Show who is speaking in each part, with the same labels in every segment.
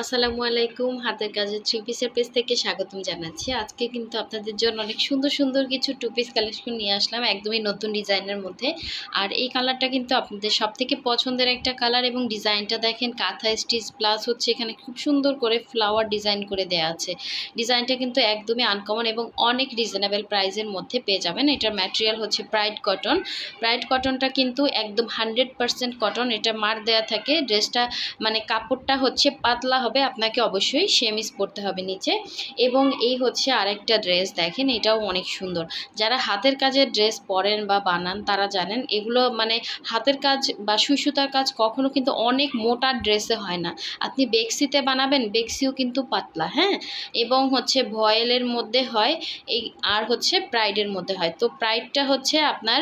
Speaker 1: আসসালামু আলাইকুম, হাতের কাজের থ্রি পিসের পেজ থেকে স্বাগতম জানাচ্ছি। আজকে কিন্তু আপনাদের জন্য অনেক সুন্দর সুন্দর কিছু টু পিস কালেকশন নিয়ে আসলাম, একদমই নতুন ডিজাইনের মধ্যে। আর এই কালারটা কিন্তু আপনাদের সব থেকে পছন্দের একটা কালার এবং ডিজাইনটা দেখেন, কাঁথা স্টিচ প্লাস হচ্ছে এখানে খুব সুন্দর করে ফ্লাওয়ার ডিজাইন করে দেওয়া আছে। ডিজাইনটা কিন্তু একদমই আনকমন এবং অনেক রিজনেবল প্রাইসের মধ্যে পেয়ে যাবেন। এটার ম্যাটেরিয়াল হচ্ছে প্রাইড কটন প্রাইড কটনটা কিন্তু একদম হান্ড্রেড পারসেন্ট কটন এটা মার দেওয়া থাকে। ড্রেসটা মানে কাপড়টা হচ্ছে পাতলা হবে, আপনাকে অবশ্যই সেমিস পরতে হবে নিচে। এবং এই হচ্ছে আরেকটা ড্রেস, দেখেন এটাও অনেক সুন্দর। যারা হাতের কাজের ড্রেস পরেন বা বানান, তারা জানেন এগুলো মানে হাতের কাজ বা সুই সুতার কাজ কখনো কিন্তু অনেক মোটা ড্রেসে হয় না। আপনি বেক্সিতে বানাবেন, বেক্সিও কিন্তু পাতলা হ্যাঁ? এবং হচ্ছে ভয়েলের মধ্যে হয়, এই আর হচ্ছে প্রাইডের মধ্যে হয়। তো প্রাইডটা হচ্ছে আপনার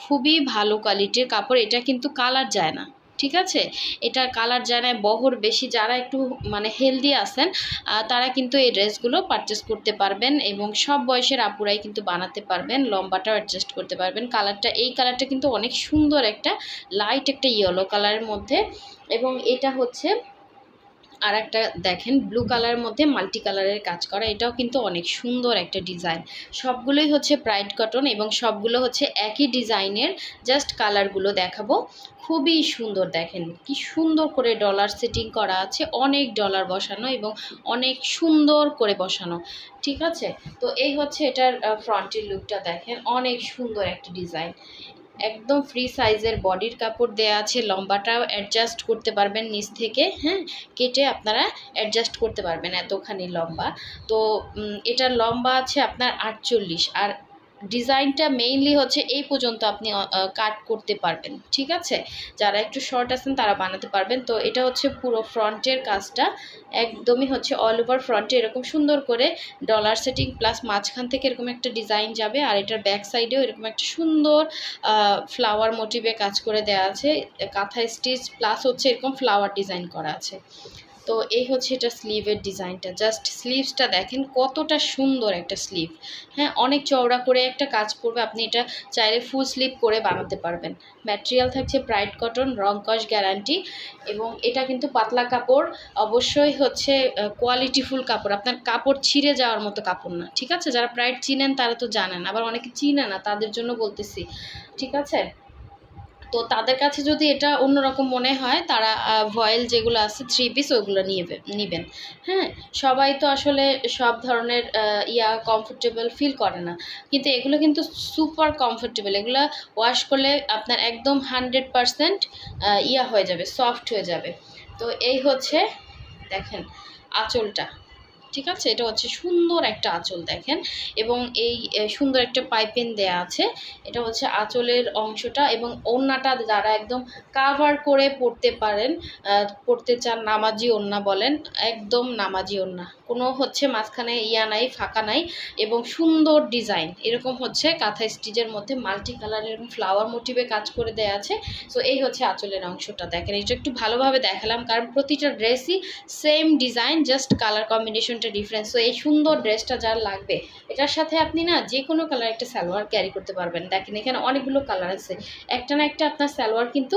Speaker 1: খুবই ভালো কোয়ালিটির কাপড়, এটা কিন্তু কালার যায় না। ঠিক আছে? এটা কালার জানায় বহর বেশি। যারা একটু মানে হেলদি আছেন তারা কিন্তু এই ড্রেসগুলো পারচেস করতে পারবেন এবং সব বয়সের আপুরাই কিন্তু বানাতে পারবেন, লম্বাটাও অ্যাডজাস্ট করতে পারবেন। কালারটা এই কালারটা কিন্তু অনেক সুন্দর একটা লাইট একটা ইয়েলো কালারের মধ্যে এবং এটা হচ্ছে আর একটা দেখেন ব্লু কালারের মধ্যে মাল্টি কালারের কাজ করা, এটাও কিন্তু অনেক সুন্দর একটা ডিজাইন সবগুলোই হচ্ছে প্রাইড কটন এবং সবগুলো হচ্ছে একই ডিজাইনের জাস্ট কালারগুলো দেখাবো। খুবই সুন্দর দেখেন, কি সুন্দর করে ডলার সেটিং করা আছে, অনেক ডলার বসানো এবং অনেক সুন্দর করে বসানো, ঠিক আছে? তো এই হচ্ছে এটার ফ্রন্টের লুকটা দেখেন, অনেক সুন্দর একটা ডিজাইন একদম ফ্রি সাইজের বডির কাপড় দেয়া আছে, লম্বাটাও অ্যাডজাস্ট করতে পারবেন নিচ থেকে হ্যাঁ? কেটে আপনারা অ্যাডজাস্ট করতে পারবেন এতখানি লম্বা। তো এটার লম্বা আছে আপনার আটচল্লিশ আর ডিজাইনটা মেইনলি হচ্ছে এই পর্যন্ত আপনি কাট করতে পারবেন, ঠিক আছে? যারা একটু শর্ট আছেন তারা বানাতে পারবেন। তো এটা হচ্ছে পুরো ফ্রন্টের কাজটা, একদমই হচ্ছে অল ওভার ফ্রন্টে এরকম সুন্দর করে ডলার সেটিং প্লাস মাঝখান থেকে এরকম একটা ডিজাইন যাবে, আর এটার ব্যাক সাইডেও এরকম একটা সুন্দর ফ্লাওয়ার মোটিভে কাজ করে দেওয়া আছে। কাঁথা স্টিচ প্লাস হচ্ছে এরকম ফ্লাওয়ার ডিজাইন করা আছে। তো এই হচ্ছে এটা স্লিভের ডিজাইনটা জাস্ট স্লিভসটা দেখেন কতটা সুন্দর একটা স্লিভ হ্যাঁ অনেক চওড়া করে একটা কাজ করবে, আপনি এটা চাইলে ফুল স্লিভ করে বানাতে পারবেন। ম্যাটেরিয়াল থাকছে প্রাইড কটন রং কস গ্যারান্টি এবং এটা কিন্তু পাতলা কাপড়, অবশ্যই হচ্ছে কোয়ালিটিফুল কাপড়। আপনার কাপড় ছিঁড়ে যাওয়ার মতো কাপড় না, ঠিক আছে? যারা প্রাইড চিনেন তারা তো জানেন, আবার অনেকে চিনে না, তাদের জন্য বলতেছি, ঠিক আছে? তো তাদের কাছে যদি এটা অন্যরকম মনে হয়, তারা ভয়েল যেগুলো আছে থ্রি পিস ওগুলো নিয়ে নেবেন। হ্যাঁ? সবাই তো আসলে সব ধরনের ইয়া কমফোর্টেবল ফিল করে না। কিন্তু এগুলো কিন্তু সুপার কমফোর্টেবল এগুলো ওয়াশ করলে আপনার একদম হান্ড্রেড পারসেন্ট ইয়া হয়ে যাবে সফট হয়ে যাবে। তো এই হচ্ছে, দেখেন, আঁচলটা। ঠিক আছে? এটা হচ্ছে সুন্দর একটা আঁচল দেখেন। এবং এই সুন্দর একটা পাইপেন দেয়া আছে। এটা হচ্ছে আঁচলের অংশটা এবং ওড়নাটা যারা একদম কাভার করে পড়তে পারেন পড়তে চান নামাজি ওড়না বলেন, একদম নামাজি ওড়না। কোনো হচ্ছে মাঝখানে ইয়া নাই, ফাঁকা নাই এবং সুন্দর ডিজাইন। এরকম হচ্ছে কাঁথা স্টিচের মধ্যে মাল্টি কালারের এবং ফ্লাওয়ার মোটিভে কাজ করে দেয়া আছে। সো, এই হচ্ছে আঁচলের অংশটা দেখেন। এটা একটু ভালোভাবে দেখালাম কারণ প্রতিটা ড্রেসই সেম ডিজাইন, জাস্ট কালার কম্বিনেশনটা ডিফারেন্স তো এই সুন্দর ড্রেসটা যার লাগবে, এটার সাথে আপনি না যে কোনো কালার একটা সালোয়ার ক্যারি করতে পারবেন। দেখেন, এখানে অনেকগুলো কালার আছে। একটা না একটা আপনার সালোয়ার কিন্তু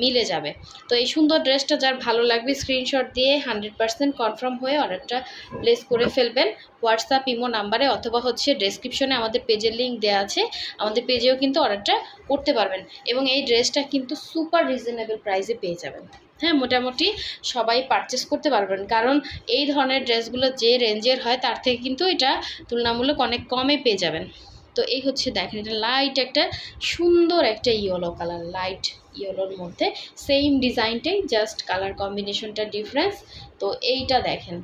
Speaker 1: মিলে যাবে। তো, এই সুন্দর ড্রেসটা যার ভালো লাগবে স্ক্রিনশট দিয়ে হান্ড্রেড পার্সেন্ট কনফার্ম হয়ে অর্ডারটা প্লেস করে ফেলবেন। হোয়াটসঅ্যাপ ইমো নাম্বারে অথবা হচ্ছে ডেসক্রিপশনে আমাদের পেজের লিঙ্ক দেওয়া আছে। আমাদের পেজেও কিন্তু অর্ডারটা করতে পারবেন এবং এই ড্রেসটা কিন্তু সুপার রিজনেবল প্রাইসে পেয়ে যাবেন। হ্যাঁ মোটামুটি সবাই পারচেস করতে পারবেন। কারণ এই ধরনের ড্রেসগুলো যে রেঞ্জের হয়, তার থেকে কিন্তু এটা তুলনামূলক অনেক কমে পেয়ে যাবেন। তো এই হচ্ছে দেখেন, এটা লাইট একটা সুন্দর একটা ইয়েলো কালার লাইট ইয়েলোর মধ্যে সেম ডিজাইনটাই জাস্ট কালার কম্বিনেশনটা ডিফারেন্স তো এইটা দেখেন,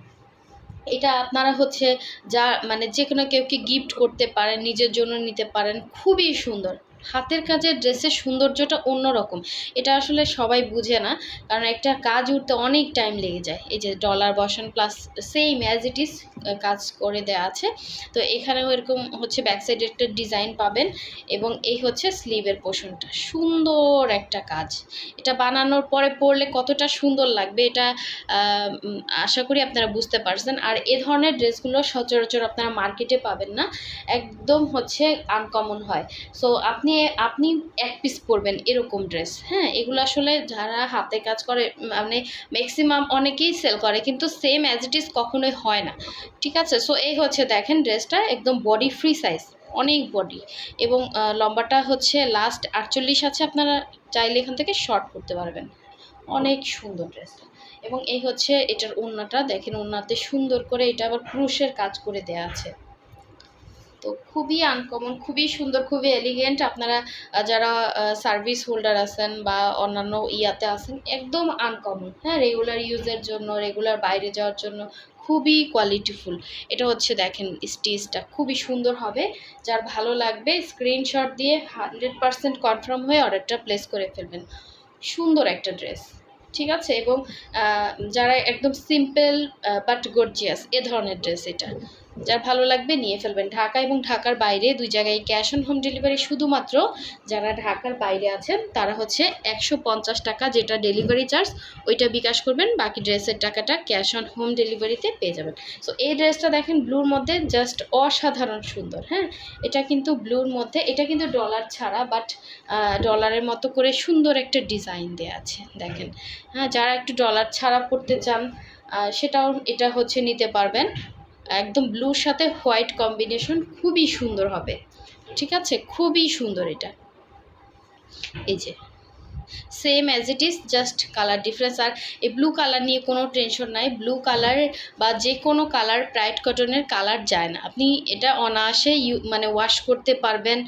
Speaker 1: এটা আপনারা হচ্ছে যা মানে যে কোনো কেউকে গিফট করতে পারেন, নিজের জন্য নিতে পারেন, খুবই সুন্দর। হাতের কাজের ড্রেসের সৌন্দর্যটা অন্যরকম। এটা আসলে সবাই বুঝে না, কারণ একটা কাজ উঠতে অনেক টাইম লেগে যায়। এই যে ডলার বসান plus same as it is কাজ করে দেওয়া আছে। তো এখানেও এরকম হচ্ছে ব্যাক সাইডে একটা ডিজাইন পাবেন এবং এই হচ্ছে স্লিভের পোষণটা। সুন্দর একটা কাজ। এটা বানানোর পরে পরলে কতটা সুন্দর লাগবে এটা আশা করি আপনারা বুঝতে পারছেন। আর এ ধরনের ড্রেসগুলো সচরাচর আপনারা মার্কেটে পাবেন না। একদম হচ্ছে আনকমন হয়। সো আপনি আপনি আপনি এক পিস পরবেন এরকম ড্রেস হ্যাঁ? এগুলো আসলে যারা হাতে কাজ করে মানে ম্যাক্সিমাম অনেকেই সেল করে, কিন্তু সেম অ্যাজ ইট ইজ কখনোই হয় না। ঠিক আছে? সো এই হচ্ছে দেখেন ড্রেসটা একদম বডি ফ্রি সাইজ অনেক বডি এবং লম্বাটা হচ্ছে লাস্ট আটচল্লিশ আছে, আপনারা চাইলে এখান থেকে শর্ট করতে পারবেন। অনেক সুন্দর ড্রেসটা এবং এই হচ্ছে এটার ওড়নাটা, দেখেন ওড়নাতে সুন্দর করে এটা আবার ক্রুশের কাজ করে দেয়া আছে। তো খুবই আনকমন খুবই সুন্দর, খুবই এলিগেন্ট আপনারা যারা সার্ভিস হোল্ডার আছেন বা অন্যান্য ইয়াতে আছেন, একদম আনকমন হ্যাঁ রেগুলার ইউজের জন্য রেগুলার বাইরে যাওয়ার জন্য খুবই কোয়ালিটিফুল এটা হচ্ছে দেখেন স্টিচটা খুবই সুন্দর হবে। যার ভালো লাগবে স্ক্রিনশট দিয়ে হান্ড্রেড পারসেন্ট কনফার্ম হয়ে অর্ডারটা প্লেস করে ফেলবেন। সুন্দর একটা ড্রেস ঠিক আছে? এবং যারা একদম সিম্পল বাট গর্জিয়াস এ ধরনের ড্রেস এটা। যার ভালো লাগবে নিয়ে ফেলবেন ঢাকা এবং ঢাকার বাইরে দুই জায়গায় ক্যাশ অন হোম ডেলিভারি শুধুমাত্র যারা ঢাকার বাইরে আছেন, তারা হচ্ছে একশো পঞ্চাশ টাকা যেটা ডেলিভারি চার্জ, ওইটা বিকাশ করবেন, বাকি ড্রেসের টাকাটা ক্যাশ অন হোম ডেলিভারিতে পেয়ে যাবেন। সো এই ড্রেসটা দেখেন ব্লুর মধ্যে জাস্ট অসাধারণ সুন্দর হ্যাঁ? এটা কিন্তু ব্লুর মধ্যে, এটা কিন্তু ডলার ছাড়া, বাট ডলারের মতো করে সুন্দর একটা ডিজাইন দেওয়া আছে, দেখেন। হ্যাঁ যারা একটু ডলার ছাড়া পড়তে চান সেটাও, এটা হচ্ছে নিতে পারবেন। একদম ব্লুর সাথে হোয়াইট কম্বিনেশন খুবই সুন্দর হবে। ঠিক আছে? খুবই সুন্দর এটা। এই যে। Same as it is just colour difference আর এই ব্লু কালার নিয়ে কোনো টেনশন নাই। ব্লু কালার বা যে কোনো কালার ব্রাইট কটনের কালার যায় না। আপনি এটা অনায়াসে ইউ মানে ওয়াশ করতে পারবেন,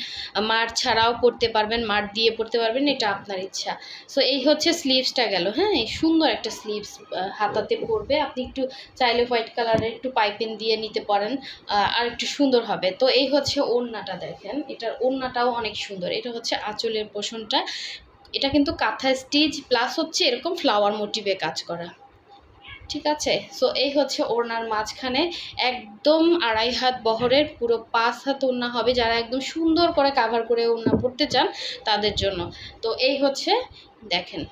Speaker 1: মার ছাড়াও পরতে পারবেন, মার দিয়ে পরতে পারবেন, এটা আপনার ইচ্ছা। সো এই হচ্ছে স্লিভসটা গেল হ্যাঁ? এই সুন্দর একটা স্লিভস হাতাতে পরবে। আপনি একটু চাইলে হোয়াইট কালারের একটু পাইপিং দিয়ে নিতে পারেন আর একটু সুন্দর হবে। তো এই হচ্ছে ওড়নাটা দেখেন। এটার ওড়নাটাও অনেক সুন্দর। এটা হচ্ছে আঁচলের পোষণটা। এটা কিন্তু কাঁথা স্টিচ প্লাস হচ্ছে এরকম ফ্লাওয়ার মোটিভে কাজ করা। ঠিক আছে? সো এই হচ্ছে ওড়নার মাঝখানে একদম আড়াই হাত বহরের পুরো পাঁচ হাত ওড়না হবে। যারা একদম সুন্দর করে কাভার করে ওড়না পড়তে চান, তাদের জন্য। তো এই হচ্ছে, দেখেন,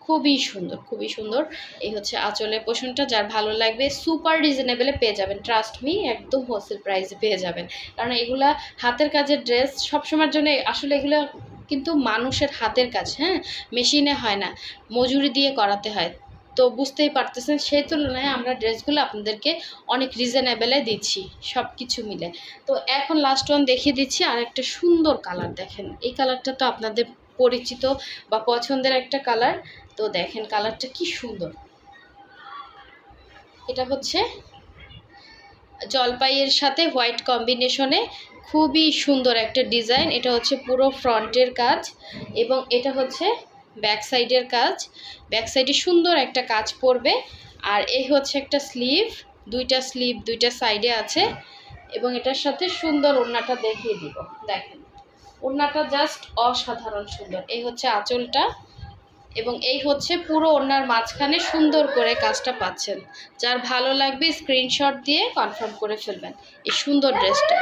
Speaker 1: খুবই সুন্দর খুবই সুন্দর। এই হচ্ছে আঁচলের পোষণটা। যার ভালো লাগবে সুপার রিজনেবলে পেয়ে যাবেন। ট্রাস্ট মি একদম হোলসেল প্রাইসে পেয়ে যাবেন। কারণ এগুলা হাতের কাজের ড্রেস সবসময়ের জন্য, আসলে এগুলো কিন্তু মানুষের হাতের কাজ হ্যাঁ? মেশিনে হয় না। মজুরি দিয়ে করাতে হয়। তো বুঝতেই পারতেছেন, সেই তুলনায় আমরা ড্রেসগুলো আপনাদেরকে অনেক রিজনেবেলে দিচ্ছি সব কিছু মিলে। তো এখন লাস্ট ওয়ান দেখিয়ে দিচ্ছি, আর একটা সুন্দর কালার দেখেন। এই কালারটা তো আপনাদের পরিচিত বা পছন্দের একটা কালার তো দেখেন কালারটা কি সুন্দর। এটা হচ্ছে জলপাইয়ের সাথে হোয়াইট কম্বিনেশনে খুবই সুন্দর একটা ডিজাইন। এটা হচ্ছে পুরো ফ্রন্টের কাজ এবং এটা হচ্ছে ব্যাক সাইডের কাজ। ব্যাক সাইডে সুন্দর একটা কাজ পড়বে। আর এই হচ্ছে একটা স্লিভ। দুইটা স্লিভ দুইটা সাইডে আছে এবং এটার সাথে সুন্দর ওড়নাটা দেখিয়ে দিব। দেখেন, ওড়নাটা জাস্ট অসাধারণ সুন্দর। এই হচ্ছে আঁচলটা। এবং এই হচ্ছে পুরো ওনার মাঝখানে সুন্দর করে কাজটা পাচ্ছেন। যার ভালো লাগবে স্ক্রিনশট দিয়ে কনফার্ম করে ফেলবেন। এই সুন্দর ড্রেসটা